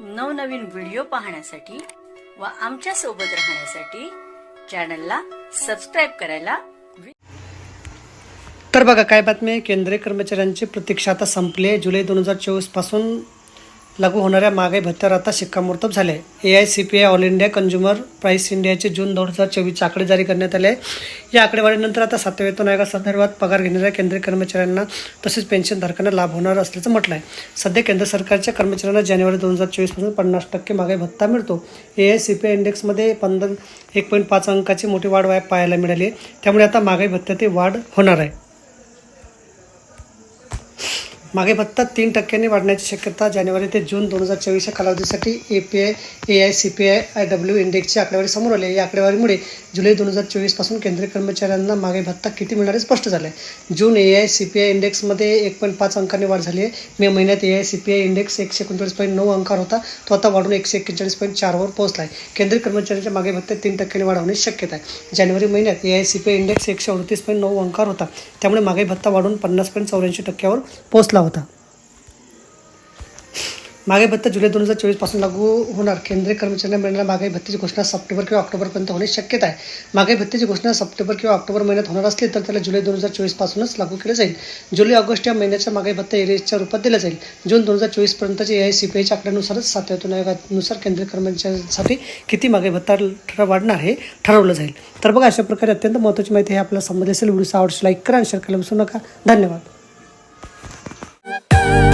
नवनवीन व्हिडिओ पाहण्यासाठी व आमच्यासोबत राहण्यासाठी चॅनलला सबस्क्राईब करायला तर बघा काय बातमी केंद्रीय कर्मचाऱ्यांची प्रतीक्षा आता संपली आहे. जुलै दोन हजार चोवीसपासून लागू होणाऱ्या महागाई भत्त्यावर आता शिक्कामोर्तब झाले A I C P I all India consumer price इंडियाचे जून दोन हजार चोवीसचे आकडे जारी करण्यात आले. आहे या आकडेवारीनंतर आता सातव्या वेतन आयोगासंदर्भात पगार घेणाऱ्या केंद्रीय कर्मचाऱ्यांना तसेच पेन्शनधारकांना लाभ होणार असल्याचं म्हटलं आहे सध्या केंद्र सरकारच्या कर्मचाऱ्यांना जानेवारी दोन हजार चोवीसपासून पन्नास टक्के महागाई भत्ता मिळतो. A I C P I इंडेक्समध्ये पंधरा एक पॉईंट पाच अंकाची मोठी वाढ वाय- पाहायला मिळाली आहे. त्यामुळे आता महागाई भत्त्यातही वाढ होणार आहे. मागे भत्ता तीन टक्क्यांनी वाढण्याची शक्यता जानेवारी ते जून दोन हजार चोवीस या कालावधीसाठी A P I A I C P I I W इंडेक्सची आकडेवारी समोर आली या आकडेवारीमुळे जुलै दोन हजार चोवीसपासून केंद्रीय कर्मचाऱ्यांना मागे भत्ता किती मिळणार हे स्पष्ट झालं आहे जून A I C P I इंडेक्समध्ये एक पॉईंट पाच अंकांनी वाढ झाली आहे. मे महिन्यात A I C P I index एकशे एकोणचाळीस पॉईंट नऊ अंकावर होता. तो आता वाढून एकशे एक्केचाळीस पॉईंट चारवर पोहोचला आहे केंद्रीय कर्मचाऱ्यांच्या मागे भत्ते तीन टक्क्यांनी वाढ होण्याची शक्यता आहे. जानेवारी महिन्यात A I C P I index एकशे अडतीस पॉईंट नऊ अंकावर होता. त्यामुळे मागे भत्ता वाढून पन्नास पॉईंट चौऱ्याऐंशी टक्क्यावर पोहोचला होता. मागे भत्ता जुलै दोन हजार चोवीसपासून लागू होणार. केंद्रीय कर्मचाऱ्यांना मिळणाऱ्या मागाई भत्तीची घोषणा सप्टेंबर किंवा ऑक्टोबरपर्यंत होणे शक्यता आहे. मागे भत्तीची घोषणा सप्टेंबर किंवा ऑक्टोबर महिन्यात होणार असली तर त्याला जुलै दोन हजार चोवीसपासूनच लागू केले जाईल. जुलै ऑगस्ट या महिन्याच्या मागे भत्ता एरियाच्या रूपात दिला जाईल. जून दोन हजार चोवीसपर्यंतच्या ए आय सी पी आयच्या आकड्यानुसारच सातव्यातून आयोगानुसार केंद्रीय कर्मचाऱ्यांसाठी किती मागे भत्ता ठर वाढणार हे ठरवलं जाईल. तर बघा अशा प्रकारे अत्यंत महत्त्वाची माहिती हे आपल्याला समजली असेल व्हिडिओ आवडशी लाईक करा आणि शेअर करायला विसरू नका. धन्यवाद. Thank you.